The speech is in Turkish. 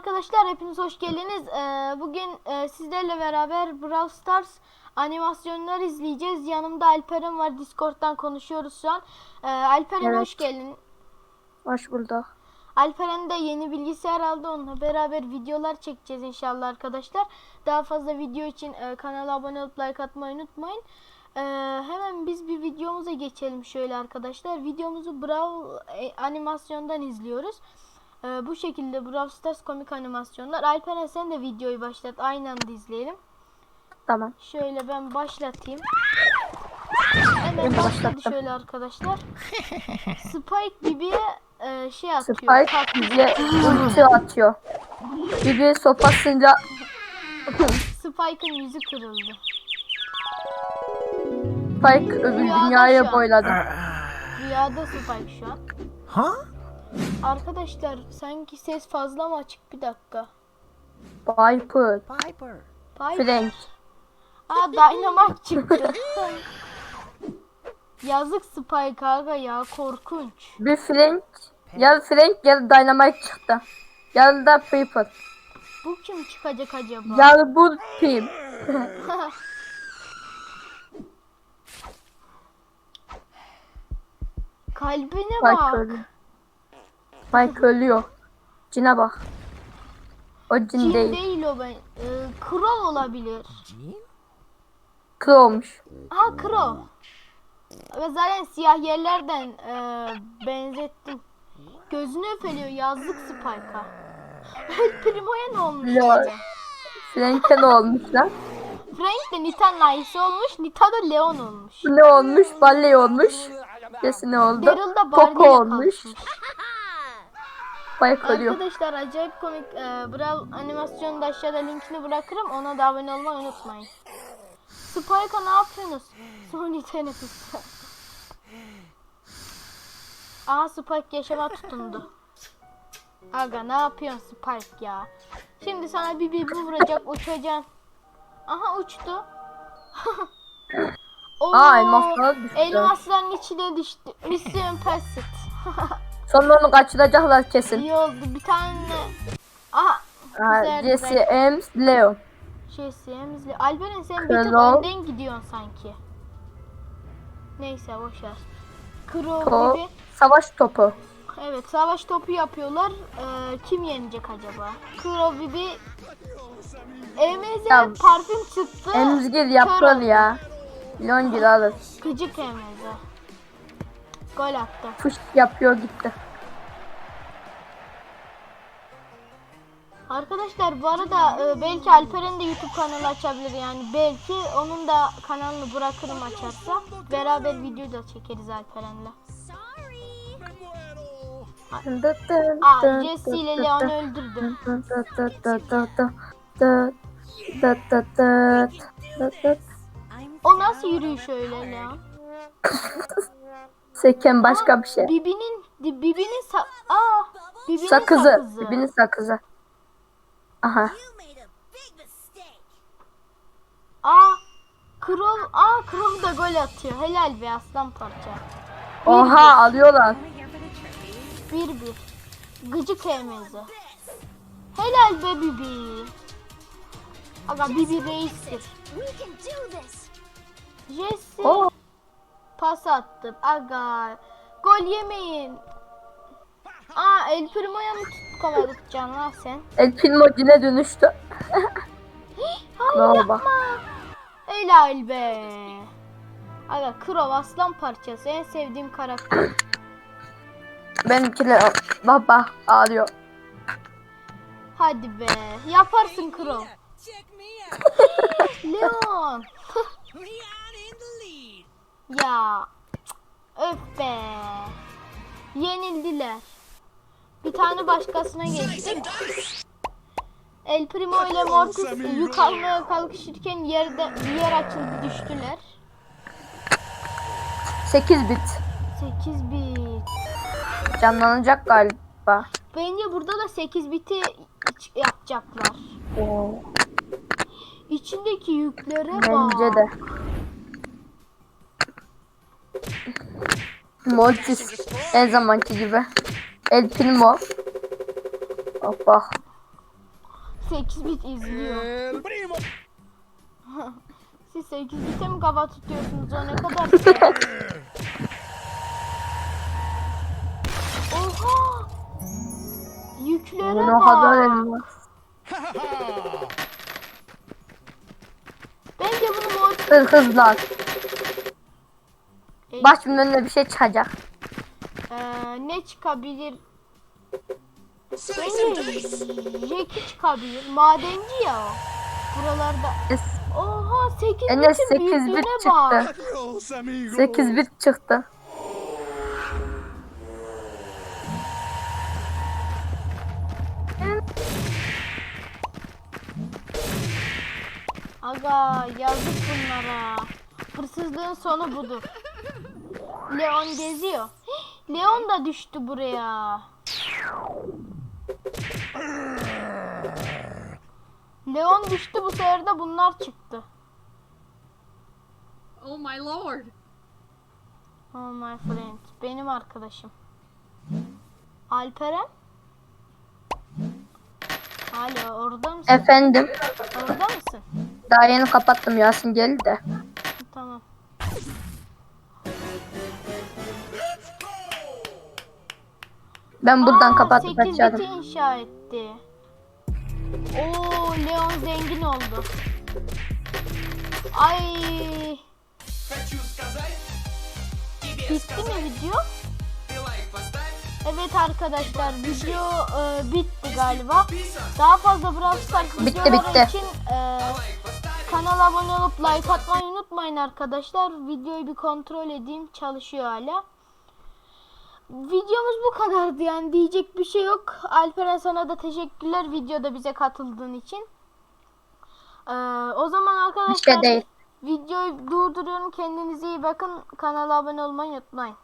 arkadaşlar hepiniz hoş geldiniz. Ee, bugün e, sizlerle beraber Brawl Stars animasyonlar izleyeceğiz. Yanımda Alperen var. Discord'dan konuşuyoruz şu an. Ee, Alperen Evet. hoş geldin. Hoş bulduk. Alperen de yeni bilgisayar aldı. Onunla beraber videolar çekeceğiz inşallah arkadaşlar. Daha fazla video için e, kanala abone olup like atmayı unutmayın. Ee, hemen biz bir videomuza geçelim şöyle arkadaşlar. Videomuzu Brawl e, animasyondan izliyoruz. Ee, bu şekilde Brawl Stars komik animasyonlar. Alperen sen de videoyu başlat. Aynı anda izleyelim. Tamam. Şöyle ben başlatayım. Hemen başladı başlattım. şöyle arkadaşlar. Spike Bibi'ye e, şey atıyor. Spike bize ulti atıyor. Bibi sopasıyla Spike'ın yüzü kırıldı. Spike öbür Rüyada şu dünyaya an. boyladı. Rüyada Spike şu an. Huh? Arkadaşlar sanki ses fazla mı açık bir dakika. Viper, Piper. Piper. Frank. Aa Dynamite çıktı. Yazık Spike aga ya korkunç. Bir Frank, ya Frank ya Dynamite çıktı. Ya da Piper. Bu kim çıkacak acaba? Ya bu Pim. Kalbine Spike bak. Spike ölüyor. Cine bak. O cin Cin değil. değil o ben. Ee, Crow olabilir. Olmuş. Ha Crow. Ve zaten siyah yerlerden e, benzettim. Gözünü öpeliyor yazlık Spike'a. Primo'ya ne olmuş Lol. acaba? Frank'e ne olmuş lan? Frank de Nita Nice olmuş. Nita da Leon olmuş. Ne olmuş? Balle olmuş. Jesse ne oldu? Daryl da Poco olmuş. Ölüyor. Arkadaşlar acayip komik e, Brawl animasyonu da aşağıda linkini bırakırım. Ona da abone olmayı unutmayın. Spike'a ne yapıyorsunuz? Sony teneffüsü. Aha Spike yaşama tutundu. Aga ne yapıyorsun Spike ya? Şimdi sana bir bir vuracak uçacaksın. Aha uçtu. Oo, Aa, elmaslar düştü. Elmasların içine düştü. Mission Passed. Sonra onu kaçıracaklar kesin. İyi oldu. Bir tane... Aha. Güzel, Jesse, güzel. Ems, Leo. Şey siyemizli. Alberen sen bir tık Hello. önden gidiyorsun sanki. Neyse boş ver. Crow gibi. savaş topu. Evet savaş topu yapıyorlar. Ee, kim yenecek acaba? Crow gibi. Emeze Ya, parfüm çıktı. Emzgil yapıyor oldu. ya. Longil alır. Gıcık Emeze. Gol attı. Push yapıyor gitti. Arkadaşlar bu arada e, belki Alperen de YouTube kanalı açabilir yani belki onun da kanalını bırakırım açarsa beraber video da çekeriz Alperen'le. Aa Jesse ile Leon öldürdüm. O nasıl yürüyüş öyle Leon? Seken başka bir şey. Bibi'nin Bibi'nin sa Aa Bibi'nin Sakızı. sakızı. Birbirinin sakızı. Aha. Aa Crow Aa Crow da gol atıyor. Helal be aslan parça. Oha alıyorlar. Bir bir. Gıcık emezi. Helal be Bibi. Aga Bibi reistir. Jesse Oh. Pas attım. Aga gol yemeyin. Aa El Primo'ya mı tut kadar tutacaksın lan sen? El Primo cine dönüştü. Hayır yapma. Helal be. Aga Krov aslan parçası en sevdiğim karakter. Benimkiler baba ağlıyor. Hadi be. Yaparsın Krov. Leon. ya. Öf be. Yenildiler. Bir tane başkasına geçtim. El Primo ile Mortis yük almaya kalkışırken yerde yer açıldı düştüler. 8 bit. 8 bit. Canlanacak galiba. Bence burada da 8 biti yapacaklar. Oo, İçindeki yüklere bak. bence de. Mortis her zamanki gibi. El Primo. Hoppa. 8 bit izliyor. Siz 8 bite mi kafa tutuyorsunuz o ne kadar. Oha! Yüklere Ne kadar bak. elmas. Bence bunu mod... Hırhızlar. Şimdi önüne bir şey çıkacak. Ee, ne çıkabilir? Bence. Jackie çıkabilir. Madenci ya o. Buralarda. Es- Oha 8 Enes bitin 8 bit bak. çıktı. Adios, amigo. 8 bit çıktı. Aga yazık bunlara. Hırsızlığın sonu budur. Leon geziyor. Leon da düştü buraya. Leon düştü bu sefer de bunlar çıktı. Oh my lord. Oh my friend. Benim arkadaşım. Alperen? Alo orada mısın? Efendim. Orada mısın? Daha yeni kapattım Yasin geldi de. Ben buradan Aa, kapatıp açarım. inşa etti. Oo Leon zengin oldu. Ay. Bitti mi video? Evet arkadaşlar video e, bitti galiba. Daha fazla Brawl Stars bitti, bitti. için e, kanala abone olup like atmayı unutmayın arkadaşlar. Videoyu bir kontrol edeyim çalışıyor hala. Videomuz bu kadardı yani diyecek bir şey yok. Alperen sana da teşekkürler videoda bize katıldığın için. Ee, o zaman arkadaşlar değil. videoyu durduruyorum. Kendinize iyi bakın. Kanala abone olmayı unutmayın.